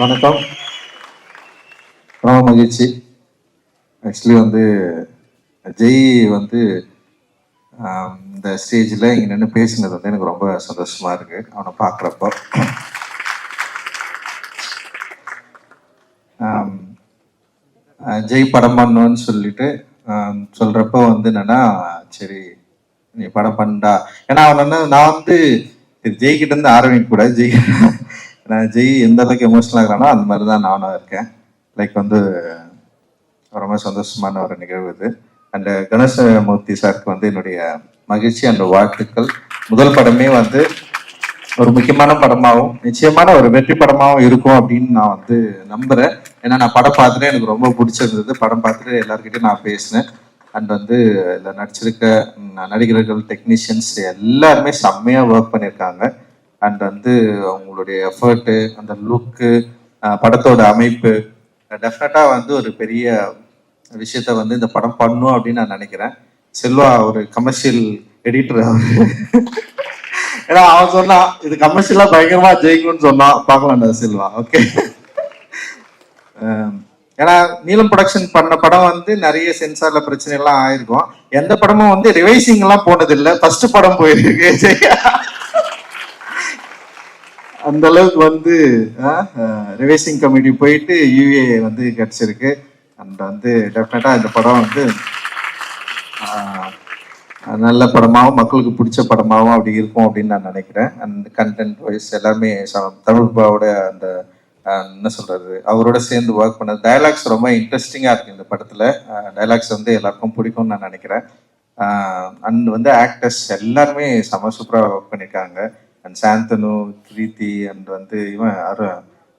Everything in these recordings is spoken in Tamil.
வணக்கம். ரொம்ப மகிழ்ச்சி. ஆக்சுவலி வந்து ஜெய் வந்து இந்த ஸ்டேஜில் இங்கே நின்று பேசினது வந்து எனக்கு ரொம்ப சந்தோஷமா இருக்கு. அவனை பார்க்குறப்போ ஜெய் படம் பண்ணுன்னு சொல்லிட்டு சொல்கிறப்போ வந்து என்னன்னா சரி நீ படம் பண்ணடா ஏன்னா அவன் என்ன நான் வந்து ஜெய்கிட்ட இருந்து ஆரம்பிக்க கூடாது ஜெய் நான் ஜெய் எந்த அளவுக்கு எமோஷனல் ஆகிறானோ அந்த மாதிரி தான் நானும் இருக்கேன். லைக் வந்து ரொம்ப சந்தோஷமான ஒரு நிகழ்வு இது. அண்ட் கணேசமூர்த்தி சாருக்கு வந்து என்னுடைய மகிழ்ச்சி அண்ட் வாழ்த்துக்கள். முதல் படமே வந்து ஒரு முக்கியமான படமாகவும் நிச்சயமான ஒரு வெற்றி படமாகவும் இருக்கும் அப்படின்னு நான் வந்து நம்புறேன். ஏன்னா நான் படம் பார்த்துட்டு எனக்கு ரொம்ப பிடிச்சிருந்தது. படம் பார்த்துட்டு எல்லாருக்கிட்டையும் நான் பேசினேன். அண்ட் வந்து இதில் நடிச்சிருக்க நடிகர்கள் டெக்னீஷியன்ஸ் எல்லாருமே செம்மையாக ஒர்க் பண்ணியிருக்காங்க. அண்ட் வந்து அவங்களுடைய எஃபர்ட்டு அந்த லுக்கு படத்தோட அமைப்பு டெஃபினட்டாக வந்து ஒரு பெரிய விஷயத்த வந்து இந்த படம் பண்ணும் அப்படின்னு நான் நினைக்கிறேன். செல்வா ஒரு கமர்ஷியல் எடிட்டர் ஏன்னா அவன் சொன்னான் இது கமர்ஷியலாக பயங்கரமா ஜெயிக்கணும்னு சொன்னான் பார்க்கலாம்டா செல்வா ஓகே ஏன்னா நீலம் ப்ரொடக்ஷன் பண்ண படம் வந்து நிறைய சென்சார்ல பிரச்சனை எல்லாம் ஆயிருக்கும். எந்த படமும் வந்து ரிவைசிங் எல்லாம் போனது ஃபர்ஸ்ட் படம் போயிருக்கு. அந்த அளவுக்கு வந்து ரிவைசிங் கமிட்டி போயிட்டு யூஏ வந்து கிடைச்சிருக்கு. அண்ட் வந்து டெஃபினட்டாக இந்த படம் வந்து நல்ல படமாகவும் மக்களுக்கு பிடிச்ச படமாகவும் அப்படி இருக்கும் அப்படின்னு நான் நினைக்கிறேன். அண்ட் கண்டென்ட் வைஸ் எல்லாமே ச- அந்த என்ன சொல்கிறது அவரோட சேர்ந்து ஒர்க் பண்ணது டயலாக்ஸ் ரொம்ப இன்ட்ரெஸ்டிங்காக இருக்குது இந்த படத்தில். டயலாக்ஸ் வந்து எல்லாருக்கும் பிடிக்கும்னு நான் நினைக்கிறேன். அண்ட் வந்து ஆக்டர்ஸ் எல்லாருமே செம சூப்பராக ஒர்க் பண்ணியிருக்காங்க அண்ட் சாந்தனு பிரீத்தி அண்ட் வந்து இவன் அரு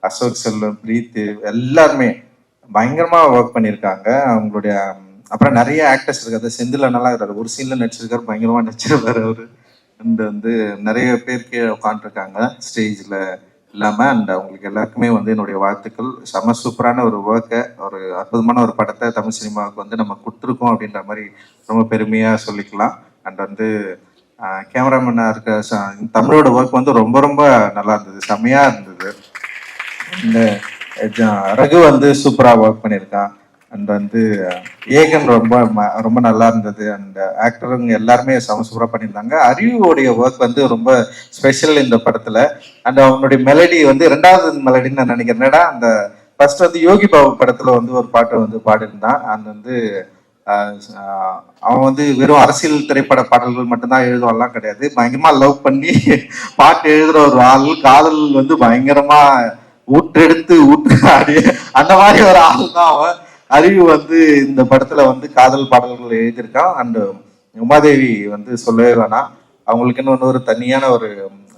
அசோக் செல்வம் பிரீத்தி எல்லாருமே பயங்கரமாக ஒர்க் பண்ணியிருக்காங்க. அவங்களுடைய அப்புறம் நிறைய ஆக்டர்ஸ் இருக்காது செந்தில் நல்லா இருக்காரு. ஒரு சீனில் நடிச்சிருக்காரு. பயங்கரமாக நடிச்சிருக்காரு அவர். அண்ட் வந்து நிறைய பேர் கீழே உட்காந்துருக்காங்க ஸ்டேஜில் இல்லாமல் அண்ட் அவங்களுக்கு எல்லாருக்குமே வந்து என்னுடைய வாழ்த்துக்கள். செம சூப்பரான ஒரு ஒர்க்கை ஒரு அற்புதமான ஒரு படத்தை தமிழ் சினிமாவுக்கு வந்து நம்ம கொடுத்துருக்கோம் அப்படின்ற மாதிரி ரொம்ப பெருமையாக சொல்லிக்கலாம். அண்ட் வந்து கேமராமேனாக இருக்க தமிழோட ஒர்க் வந்து ரொம்ப ரொம்ப நல்லா இருந்தது செம்மையா இருந்தது. இந்த ரகு வந்து சூப்பராக ஒர்க் பண்ணியிருக்கான் அண்ட் வந்து ஏகன் ரொம்ப ம- ரொம்ப நல்லா இருந்தது. அண்ட் ஆக்டருங்க எல்லாருமே செம சூப்பராக பண்ணியிருந்தாங்க. அறிவுடைய ஒர்க் வந்து ரொம்ப ஸ்பெஷல் இந்த படத்தில். அண்ட் அவனுடைய மெலடி வந்து ரெண்டாவது மெலடின்னு நான் நினைக்கிறேன். அந்த ஃபர்ஸ்ட் வந்து யோகி பாபு படத்தில் வந்து ஒரு பாட்டு வந்து பாடியிருந்தான். அந்த வந்து Uh, அவன் வந்து வெறும் அரசியல் திரைப்பட பாடல்கள் மட்டும்தான் எழுதுவான்லாம் கிடையாது. பயங்கரமா லவ் பண்ணி பாட்டு எழுதுற ஒரு ஆள் காதல் வந்து பயங்கரமா ஊற்றெடுத்து ஊற்று ஆடி அந்த மாதிரி ஒரு ஆள் தான் அவன். அறிவு வந்து இந்த படத்துல வந்து காதல் பாடல்கள் எழுதியிருக்கான். அண்ட் உமாதேவி வந்து சொல்லவே வேணாம். அவங்களுக்குன்னு வந்து ஒரு தனியான ஒரு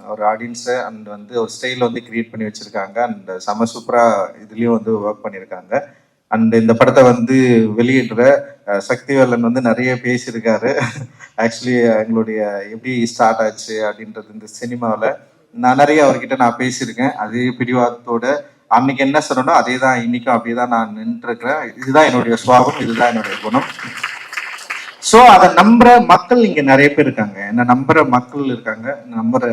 ஒரு ஆடியன்ஸை அண்ட் வந்து ஒரு ஸ்டைல் வந்து கிரியேட் பண்ணி வச்சிருக்காங்க. அண்ட் செம சூப்பராக இதுலேயும் வந்து ஒர்க் பண்ணியிருக்காங்க. அண்ட் இந்த படத்தை வந்து வெளியிடுற சக்திவேலன் வந்து நிறைய பேசியிருக்காரு. ஆக்சுவலி எங்களுடைய எப்படி ஸ்டார்ட் ஆச்சு அப்படின்றது இந்த சினிமாவில் நான் நிறைய அவர்கிட்ட நான் பேசியிருக்கேன். அதே பிடிவாதத்தோட அன்னைக்கு என்ன சொன்னனோ அதே தான் இன்னைக்கும் அப்படியே தான் நான் நின்றுருக்கிறேன். இதுதான் என்னுடைய சுவாபம் இதுதான் என்னுடைய குணம். ஸோ அதை நம்புற மக்கள் இங்கே நிறைய பேர் இருக்காங்க. என்ன நம்புற மக்கள் இருக்காங்க நம்புற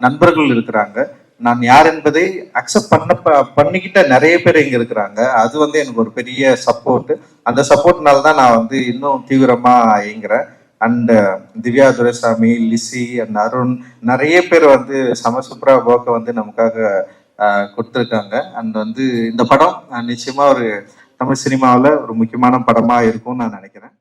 நண்பர்கள் இருக்கிறாங்க. நான் யார் என்பதை அக்செப்ட் பண்ண ப- பண்ணிக்கிட்ட நிறைய பேர் இங்க இருக்கிறாங்க. அது வந்து எனக்கு ஒரு பெரிய சப்போர்ட் அந்த சப்போர்ட்னால தான் நான் வந்து இன்னும் தீவிரமா இயங்குறேன். And uh, Divya Duraisamy Lissy and Arun நிறைய பேர் வந்து சம சூப்பரா வந்து நமக்காக கொடுத்துருக்காங்க. அண்ட் வந்து இந்த படம் நிச்சயமாக நிச்சயமா ஒரு தமிழ் சினிமாவில் ஒரு முக்கியமான படமாக இருக்கும்னு நான் நினைக்கிறேன்.